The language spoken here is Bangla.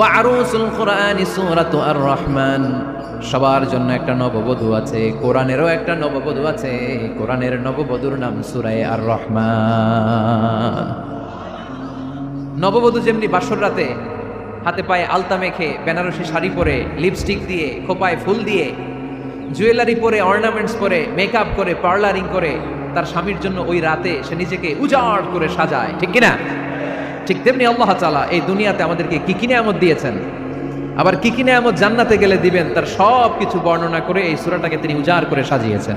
আরুসুল কুরআনি সূরাতু আর রহমান সবার জন্য একটা নববধূ আছে, কোরআনেরও একটা নববধূ আছে, কোরআনের নববধূর নাম সূরায়ে আর রহমান নববধূ যেমনি বাসর রাতে হাতে পায়ে আলতা মেখে বেনারসি শাড়ি পরে লিপস্টিক দিয়ে, খোপায় ফুল দিয়ে জুয়েলারি পরে অর্নামেন্টস পরে মেকআপ করে পার্লারিং করে, তার স্বামীর জন্য ওই রাতে সে নিজেকে উজাড় করে সাজায়, ঠিক কিনা? ঠিক তেমনি আল্লাহ চালা এই দুনিয়াতে আমাদেরকে কি কি নিয়ামত দিয়েছেন? আবার কি কি নিয়ামত জান্নাতে গেলে দিবেন, তার সব কিছু বর্ণনা করে এই সুরাটাকে তিনি উজাড় করে সাজিয়েছেন।